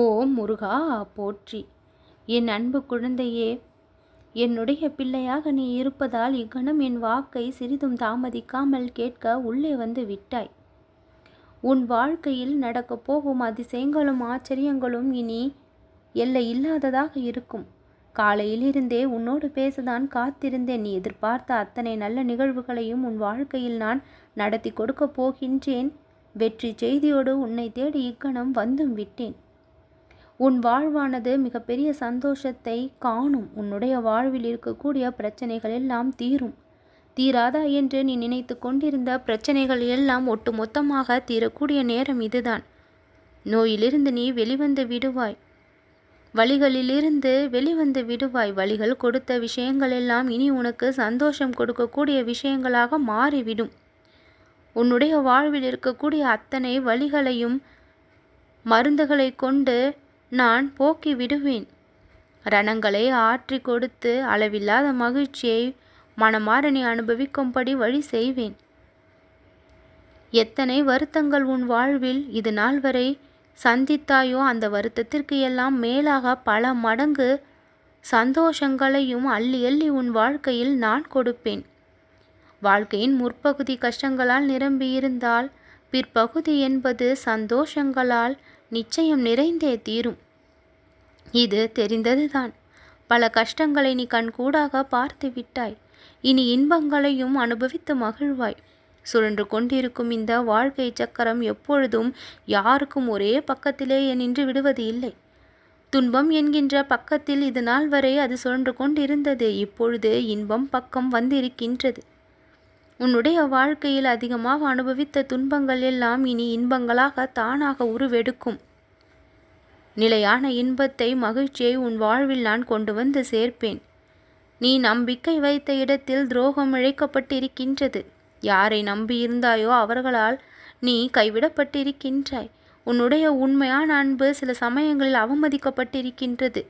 ஓம் முருகா போற்றி. என் அன்பு குழந்தையே என்னுடைய பிள்ளையாக நீ இருப்பதால் இக்கணம் என் வாக்கை சிறிதும் தாமதிக்காமல் கேட்க உள்ளே வந்து விட்டாய். உன் வாழ்க்கையில் நடக்கப் போகும் அதிசயங்களும் ஆச்சரியங்களும் இனி எல்லை இல்லாததாக இருக்கும். காலையிலிருந்தே உன்னோடு பேசதான் காத்திருந்தேன். நீ எதிர்பார்த்த அத்தனை நல்ல நிகழ்வுகளையும் உன் வாழ்க்கையில் நான் நடத்தி கொடுக்கப் போகின்றேன். வெற்றி செய்தியோடு உன்னை தேடி இக்கணம் வந்தும் விட்டேன். உன் வாழ்வானது மிகப்பெரிய சந்தோஷத்தை காணும். உன்னுடைய வாழ்வில் இருக்கக்கூடிய பிரச்சனைகள் எல்லாம் தீரும். தீராதா என்று நீ நினைத்து கொண்டிருந்த பிரச்சனைகள் எல்லாம் ஒட்டுமொத்தமாக தீரக்கூடிய நேரம் இதுதான். நோயிலிருந்து நீ வெளிவந்து விடுவாய். வழிகளிலிருந்து வெளிவந்து விடுவாய். வழிகள் கொடுத்த விஷயங்கள் எல்லாம் இனி உனக்கு சந்தோஷம் கொடுக்கக்கூடிய விஷயங்களாக மாறிவிடும். உன்னுடைய வாழ்வில் இருக்கக்கூடிய அத்தனை வழிகளையும் மருந்துகளை கொண்டு நான் போக்கி விடுவேன். ரணங்களை ஆற்றி கொடுத்து அளவில்லாத மகிழ்ச்சியை மனமாற நீ அனுபவிக்கும்படி வழி செய்வேன். எத்தனை வருத்தங்கள் உன் வாழ்வில் இது நாள் வரை சந்தித்தாயோ அந்த வருத்தத்திற்கு எல்லாம் மேலாக பல மடங்கு சந்தோஷங்களையும் அள்ளி அள்ளி உன் வாழ்க்கையில் நான் கொடுப்பேன். வாழ்க்கையின் முற்பகுதி கஷ்டங்களால் நிரம்பியிருந்தால் பிற்பகுதி என்பது சந்தோஷங்களால் நிச்சயம் நிறைந்தே தீரும். இது தெரிந்ததுதான். பல கஷ்டங்களை நீ கண்கூடாக பார்த்து விட்டாய். இனி இன்பங்களையும் அனுபவித்து மகிழ்வாய். சுழன்று கொண்டிருக்கும் இந்த வாழ்க்கை சக்கரம் எப்பொழுதும் யாருக்கும் ஒரே பக்கத்திலேயே நின்று விடுவது இல்லை. துன்பம் என்கின்ற பக்கத்தில் இது நாள் வரை அது சுழன்று கொண்டிருந்தது. இப்பொழுது இன்பம் பக்கம் வந்திருக்கின்றது. உன்னுடைய வாழ்க்கையில் அதிகமாக அனுபவித்த துன்பங்கள் எல்லாம் இனி இன்பங்களாக தானாக உருவெடுக்கும். நிலையான இன்பத்தை மகிழ்ச்சியை உன் வாழ்வில் நான் கொண்டு வந்து சேர்ப்பேன். நீ நம்பிக்கை வைத்த இடத்தில் துரோகம் இழைக்கப்பட்டிருக்கின்றது. யாரை நம்பியிருந்தாயோ அவர்களால் நீ கைவிடப்பட்டிருக்கின்றாய். உன்னுடைய உண்மையான அன்பு சில சமயங்களில் அவமதிக்கப்பட்டிருக்கின்றது.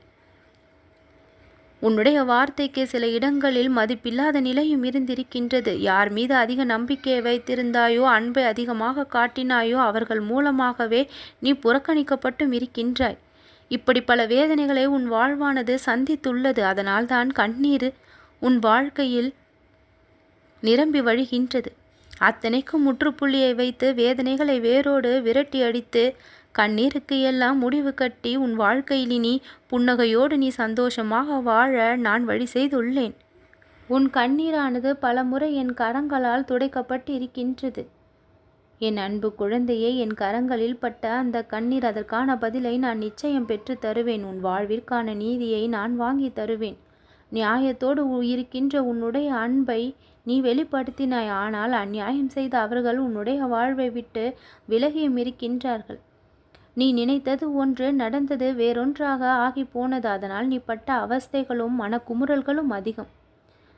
உன்னுடைய வார்த்தைக்கு சில இடங்களில் மதிப்பில்லாத நிலையும் இருந்திருக்கின்றது. யார் மீது அதிக நம்பிக்கையை வைத்திருந்தாயோ அன்பை அதிகமாக காட்டினாயோ அவர்கள் மூலமாகவே நீ புறக்கணிக்கப்பட்டும் இருக்கின்றாய். இப்படி பல வேதனைகளை உன் வாழ்வானது சந்தித்துள்ளது. அதனால்தான் கண்ணீர் உன் வாழ்க்கையில் நிரம்பி வழிகின்றது. அத்தனைக்கும் முற்றுப்புள்ளியை வைத்து வேதனைகளை வேரோடு விரட்டி அடித்து கண்ணீருக்கு எல்லாம் முடிவு கட்டி உன் வாழ்க்கையில் நீ புன்னகையோடு நீ சந்தோஷமாக வாழ நான் வழி செய்துள்ளேன். உன் கண்ணீரானது பலமுறை என் கரங்களால் துடைக்கப்பட்டு இருக்கின்றது என் அன்பு குழந்தையே என் கரங்களில் பட்ட அந்த கண்ணீர் அதற்கான பதிலை நான் நிச்சயம் பெற்று தருவேன். உன் வாழ்விற்கான நீதியை நான் வாங்கி தருவேன். நியாயத்தோடு இருக்கின்ற உன்னுடைய அன்பை நீ வெளிப்படுத்தினாய். ஆனால் அந்நியாயம் செய்த அவர்கள் உன்னுடைய வாழ்வை விட்டு விலகியும் இருக்கின்றார்கள். நீ நினைத்தது ஒன்று நடந்தது வேறொன்றாக ஆகி போனது அதனால் நீ பட்ட அவஸ்தைகளும் மனக்குமுறல்களும் அதிகம்.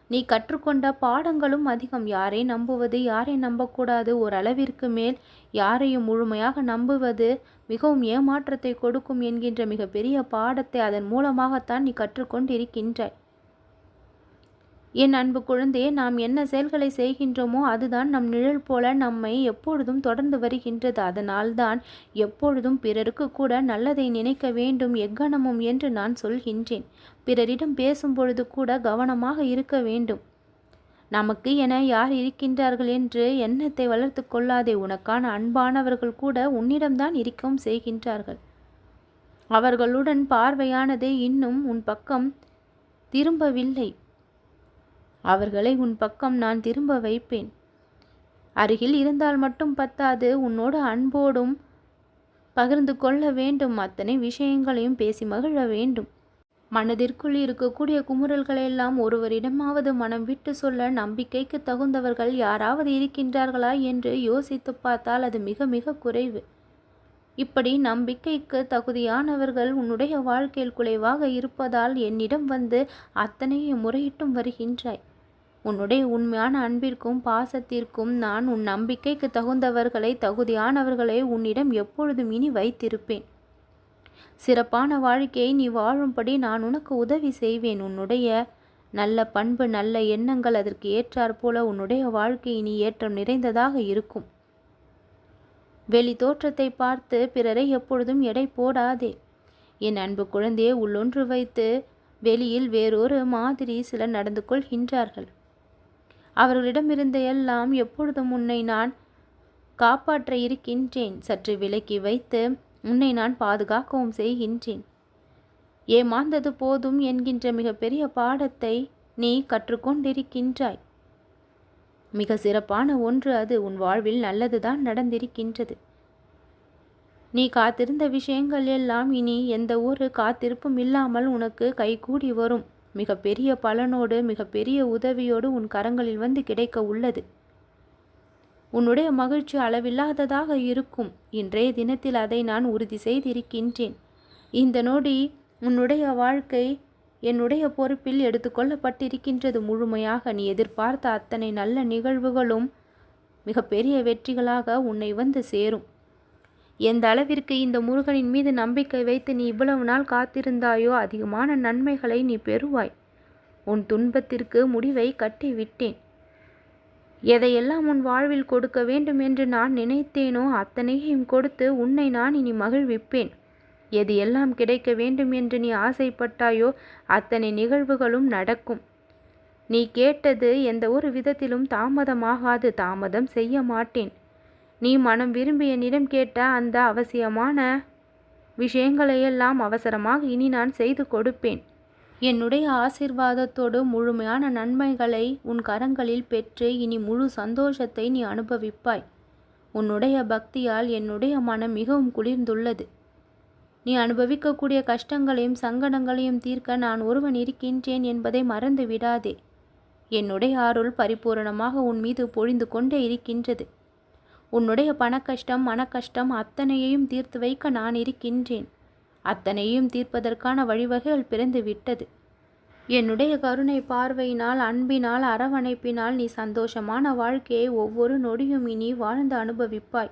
நீ கற்றுக்கொண்ட பாடங்களும் அதிகம். யாரை நம்புவது யாரை நம்பக்கூடாது ஓரளவிற்கு மேல் யாரையும் முழுமையாக நம்புவது மிகவும் ஏமாற்றத்தை கொடுக்கும் என்கின்ற மிகப்பெரிய பாடத்தை அதன் மூலமாகத்தான் நீ கற்றுக்கொண்டிருக்கின்றாய். என் அன்பு குழந்தையே நாம் என்ன செயல்களை செய்கின்றோமோ அதுதான் நம் நிழல் போல நம்மை எப்பொழுதும் தொடர்ந்து வருகின்றது. அதனால்தான் எப்பொழுதும் பிறருக்கு கூட நல்லதை நினைக்க வேண்டும் எக்கணமும் என்று நான் சொல்கின்றேன். பிறரிடம் பேசும் பொழுது கூட கவனமாக இருக்க வேண்டும். நமக்கு என யார் இருக்கின்றார்கள் என்று எண்ணத்தை வளர்த்து கொள்ளாதே உனக்கான அன்பானவர்கள் கூட உன்னிடம்தான் இருக்கவும் செய்கின்றார்கள். அவர்களுடன் பார்வையானது இன்னும் உன் பக்கம் திரும்பவில்லை. அவர்களை உன் பக்கம் நான் திரும்ப வைப்பேன். அருகில் இருந்தால் மட்டும் பத்தாது உன்னோடு அன்போடும் பகிர்ந்து கொள்ள வேண்டும். அத்தனை விஷயங்களையும் பேசி மகிழ வேண்டும். மனதிற்குள் இருக்கக்கூடிய குமுறல்களெல்லாம் ஒருவரிடமாவது மனம் விட்டு சொல்ல நம்பிக்கைக்கு தகுந்தவர்கள் யாராவது இருக்கின்றார்களா என்று யோசித்து பார்த்தால் அது மிக மிக குறைவு. இப்படி நம்பிக்கைக்கு தகுதியானவர்கள் உன்னுடைய வாழ்க்கையில் குறைவாக இருப்பதால் என்னிடம் வந்து அத்தனையை முறையிட்டும் வருகின்றாய். உன்னுடைய உண்மையான அன்பிற்கும் பாசத்திற்கும் நான் உன் நம்பிக்கைக்கு தகுந்தவர்களை தகுதியானவர்களை உன்னிடம் எப்பொழுதும் இனி வைத்திருப்பேன். சிறப்பான வாழ்க்கையை நீ வாழும்படி நான் உனக்கு உதவி செய்வேன். உன்னுடைய நல்ல பண்பு நல்ல எண்ணங்கள் அதற்கு ஏற்றாற்போல உன்னுடைய வாழ்க்கை இனி ஏற்றம் நிறைந்ததாக இருக்கும். வெளி தோற்றத்தை பார்த்து பிறரை எப்பொழுதும் எடை போடாதே. என் அன்பு குழந்தையை உள்ளொன்று வைத்து வெளியில் வேறொரு மாதிரி சிலர் நடந்து கொள்கின்றார்கள். அவர்களிடமிருந்த எல்லாம் எப்பொழுதும் உன்னை நான் காப்பாற்ற இருக்கின்றேன். சற்று விலக்கி வைத்து உன்னை நான் பாதுகாக்கவும் செய்கின்றேன். ஏமாந்தது போதும் என்கின்ற மிகப்பெரிய பாடத்தை நீ கற்றுக்கொண்டிருக்கின்றாய். மிக சிறப்பான ஒன்று அது. உன் வாழ்வில் நல்லதுதான் நடந்திருக்கின்றது. நீ காத்திருந்த விஷயங்கள் எல்லாம் இனி எந்த ஒரு காத்திருப்பும் இல்லாமல் உனக்கு கைகூடி வரும். மிக பெரிய பலனோடு மிக பெரிய உதவியோடு உன் கரங்களில் வந்து கிடைக்க உள்ளது. உன்னுடைய மகிழ்ச்சி அளவில்லாததாக இருக்கும். இன்றைய தினத்தில் அதை நான் உறுதி செய்திருக்கின்றேன். இந்த நொடி உன்னுடைய வாழ்க்கை என்னுடைய பொறுப்பில் எடுத்துக்கொள்ளப்பட்டிருக்கின்றது முழுமையாக நீ எதிர்பார்த்த அத்தனை நல்ல நிகழ்வுகளும் மிகப்பெரிய வெற்றிகளாக உன்னை வந்து சேரும். எந்த அளவிற்கு இந்த முருகனின் மீது நம்பிக்கை வைத்து நீ இவ்வளவு நாள் காத்திருந்தாயோ அதிகமான நன்மைகளை நீ பெறுவாய். உன் துன்பத்திற்கு முடிவை கட்டி விட்டேன் எதையெல்லாம் உன் வாழ்வில் கொடுக்க வேண்டும் என்று நான் நினைத்தேனோ அத்தனையும் கொடுத்து உன்னை நான் இனி மகிழ்விப்பேன். எது எல்லாம் கிடைக்க வேண்டும் என்று நீ ஆசைப்பட்டாயோ அத்தனை நிகழ்வுகளும் நடக்கும். நீ கேட்டது எந்த ஒரு விதத்திலும் தாமதமாகாது தாமதம் செய்ய மாட்டேன். நீ மனம் விரும்பி என்னிடம் கேட்ட அந்த அவசியமான விஷயங்களையெல்லாம் அவசரமாக இனி நான் செய்து கொடுப்பேன். என்னுடைய ஆசிர்வாதத்தோடு முழுமையான நன்மைகளை உன் கரங்களில் பெற்று இனி முழு சந்தோஷத்தை நீ அனுபவிப்பாய். உன்னுடைய பக்தியால் என்னுடைய மனம் மிகவும் குளிர்ந்துள்ளது. நீ அனுபவிக்கக்கூடிய கஷ்டங்களையும் சங்கடங்களையும் தீர்க்க நான் ஒருவன் இருக்கின்றேன் என்பதை மறந்து விடாதே என்னுடைய அருள் பரிபூரணமாக உன் மீது பொழிந்து கொண்டே இருக்கின்றது. உன்னுடைய பணக்கஷ்டம் மனக்கஷ்டம் அத்தனையையும் தீர்த்து வைக்க நான் இருக்கின்றேன். அத்தனையும் தீர்ப்பதற்கான வழிவகைகள் பிறந்து விட்டது. என்னுடைய கருணை பார்வையினால் அன்பினால் அரவணைப்பினால் நீ சந்தோஷமான வாழ்க்கையை ஒவ்வொரு நொடியும் இனி வாழ்ந்து அனுபவிப்பாய்.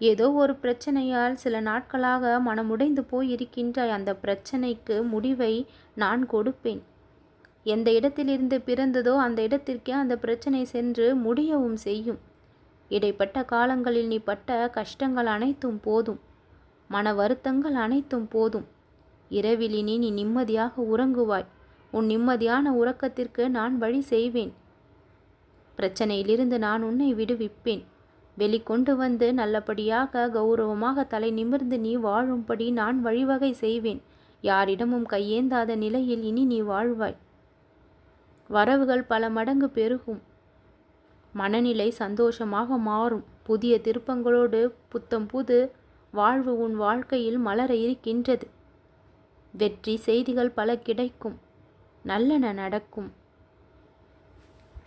ஏதோ ஒரு பிரச்சனையால் சில நாட்களாக மனமுடைந்து போய் இருக்கின்றாய் அந்த பிரச்சனைக்கு முடிவை நான் கொடுப்பேன். எந்த இடத்திலிருந்து பிறந்ததோ அந்த இடத்திற்கே அந்த பிரச்சனை சென்று முடியவும் செய்யும். இடைப்பட்ட காலங்களில் நீ பட்ட கஷ்டங்கள் அனைத்தும் போதும். மன வருத்தங்கள் அனைத்தும் போதும். இரவில் இனி நீ நிம்மதியாக உறங்குவாய். உன் நிம்மதியான உறக்கத்திற்கு நான் வழி செய்வேன். பிரச்சனையிலிருந்து நான் உன்னை விடுவிப்பேன். வெளிக்கொண்டு வந்து நல்லபடியாக கௌரவமாக தலை நிமிர்ந்து நீ வாழும்படி நான் வழிவகை செய்வேன். யாரிடமும் கையேந்தாத நிலையில் இனி நீ வாழ்வாய். வரவுகள் பல மடங்கு பெருகும். மனநிலை சந்தோஷமாக மாறும். புதிய திருப்பங்களோடு புத்தம் புது வாழ்வு உன் வாழ்க்கையில் மலர இருக்கின்றது. வெற்றி செய்திகள் பல கிடைக்கும். நல்லன நடக்கும்.